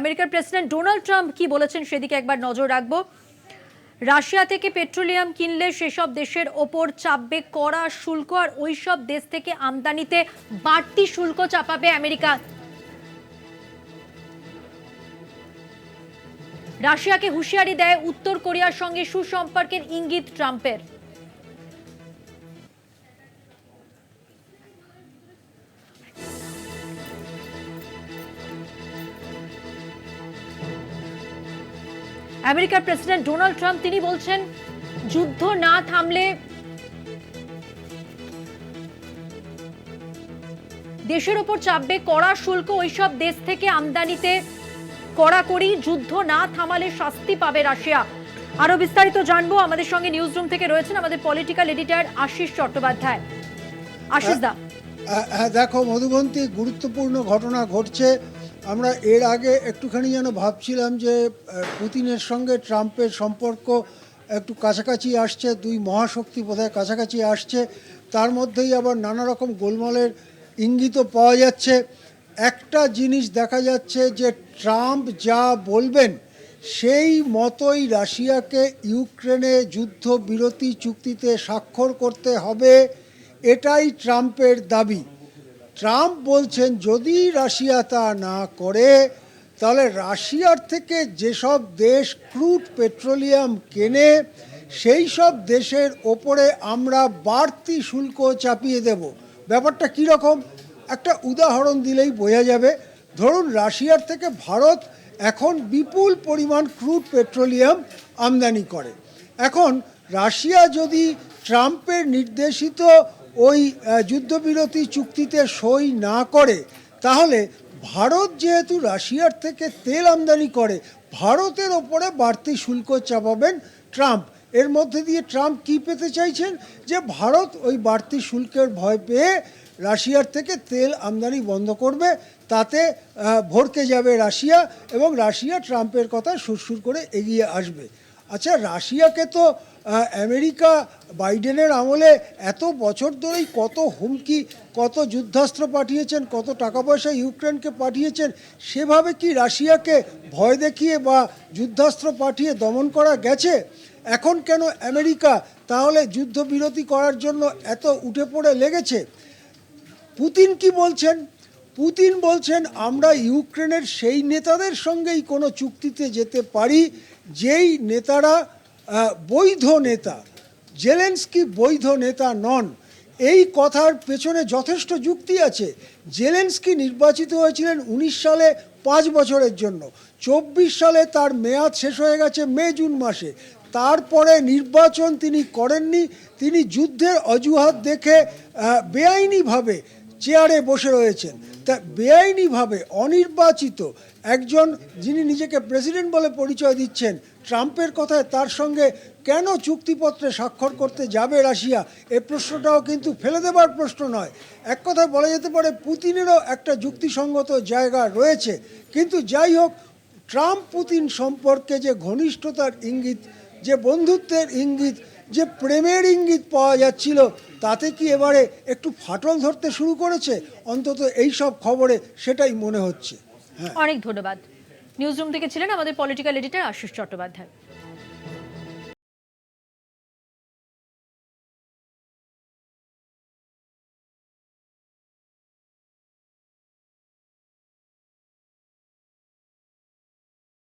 আমেরিকার president Donald Trump কি বলেছেন সেদিকে একবার নজর রাখব। রাশিয়া থেকে পেট্রোলিয়াম কিনলে সেসব দেশের ওপর চাপবে কড়া শুল্ক, আর ওইসব দেশ থেকে আমদানিতে বাড়তি শুল্ক চাপাবে আমেরিকা। রাশিয়াকে হুঁশিয়ারি দেয় উত্তর কোরিয়ার সঙ্গে সুসম্পর্কের ইঙ্গিত ট্রাম্পের। আমেরিকার প্রেসিডেন্ট ডোনাল্ড ট্রাম্প, তিনি বলছেন, যুদ্ধ না থামলে দেশের ওপর চাপবে কড়া শুল্ক, ওইসব দেশ থেকে আমদানিতে কড়াকড়ি, যুদ্ধ না থামালে শাস্তি পাবে রাশিয়া। আরও বিস্তারিত জানব, আমাদের সঙ্গে নিউজ রুম থেকে রয়েছেন আমাদের পলিটিক্যাল এডিটর আশিস চট্টোপাধ্যায়। আশিস দা। দেখো মধুবন্তী, গুরুত্বপূর্ণ ঘটনা ঘটছে। আমরা এর আগে একটুখানি যেন ভাবছিলাম যে পুতিনের সঙ্গে ট্রাম্পের সম্পর্ক একটু কাছাকাছি আসছে, দুই মহাশক্তি বোধহয় কাছাকাছি আসছে, তার মধ্যেই আবার নানা রকম গোলমালের ইঙ্গিতও পাওয়া যাচ্ছে। একটা জিনিস দেখা যাচ্ছে যে, ট্রাম্প যা বলবেন, সেই মতোই রাশিয়াকে ইউক্রেনে যুদ্ধ বিরতি চুক্তিতে স্বাক্ষর করতে হবে, এটাই ট্রাম্পের দাবি। ট্রাম্প বলছেন, যদি রাশিয়া তা না করে, তাহলে রাশিয়ার থেকে যেসব দেশ ক্রুড পেট্রোলিয়াম কেনে, সেই সব দেশের ওপরে আমরা বাড়তি শুল্ক চাপিয়ে দেব। ব্যাপারটা কীরকম একটা উদাহরণ দিলেই বোঝা যাবে। ধরুন, রাশিয়ার থেকে ভারত এখন বিপুল পরিমাণ ক্রুড পেট্রোলিয়াম আমদানি করে। এখন রাশিয়া যদি ট্রাম্পের নির্দেশিত ওই যুদ্ধবিরতি চুক্তিতে সই না করে, তাহলে ভারত যেহেতু রাশিয়ার থেকে তেল আমদানি করে, ভারতের ওপরে বাড়তি শুল্ক চাপাবেন ট্রাম্প। এর মধ্যে দিয়ে ট্রাম্প কি পেতে চাইছেন? যে ভারত ওই বাড়তি শুল্কের ভয় পেয়ে রাশিয়ার থেকে তেল আমদানি বন্ধ করবে, তাতে ভরকে যাবে রাশিয়া এবং রাশিয়া ট্রাম্পের কথা সুরসুর করে এগিয়ে আসবে। আচ্ছা রাশিয়াকে তো আমেরিকা বাইডেনের আমলে এত বছর ধরেই কত হুমকি, কত যুদ্ধাস্ত্র পাঠিয়েছেন, কত টাকা পয়সা ইউক্রেনকে পাঠিয়েছেন, সেভাবে কি রাশিয়াকে ভয় দেখিয়ে বা যুদ্ধাস্ত্র পাঠিয়ে দমন করা গেছে? এখন কেন আমেরিকা তাহলে যুদ্ধবিরতি করার জন্য এত উঠে পড়ে লেগেছে? পুতিন কি বলছেন? পুতিন বলছেন, আমরা ইউক্রেনের সেই নেতাদের সঙ্গেই কোনো চুক্তিতে যেতে পারি, যেই নেতারা বৈধ নেতা, জেলেন্সকি বৈধ নেতা নন। এই কথার পেছনে যথেষ্ট যুক্তি আছে। জেলেন্সকি নির্বাচিত হয়েছিলেন উনিশ সালে পাঁচ বছরের জন্য। চব্বিশ সালে তার মেয়াদ শেষ হয়ে গেছে মে, জুন মাসে। তারপরে নির্বাচন তিনি করেননি। তিনি যুদ্ধের অজুহাত দেখে বেআইনিভাবে চেয়ারে বসে রয়েছেন। তা বেআইনিভাবে অনির্বাচিত একজন যিনি নিজেকে প্রেসিডেন্ট বলে পরিচয় দিচ্ছেন, ট্রাম্পের কথায় তার সঙ্গে কেন চুক্তিপত্রে স্বাক্ষর করতে যাবে রাশিয়া, এ প্রশ্নটাও কিন্তু ফেলে দেবার প্রশ্ন নয়। এক কথায় বলা যেতে পারে, পুতিনেরও একটা যুক্তিসঙ্গত জায়গা রয়েছে। কিন্তু যাই হোক ট্রাম্প পুতিন সম্পর্কে যে ঘনিষ্ঠতার ইঙ্গিত, যে বন্ধুত্বের ইঙ্গিত, যে প্রেমের ইঙ্গিত পাওয়া যাচ্ছিল তাতে কি এবারে একটু ফাটল ধরতে শুরু করেছে? অন্তত এই সব খবরে সেটাই মনে হচ্ছে। হ্যাঁ। অনেক ধন্যবাদ। নিউজরুম থেকে ছিলেন আমাদের পলিটিক্যাল এডিটর আশিস চট্টোপাধ্যায়।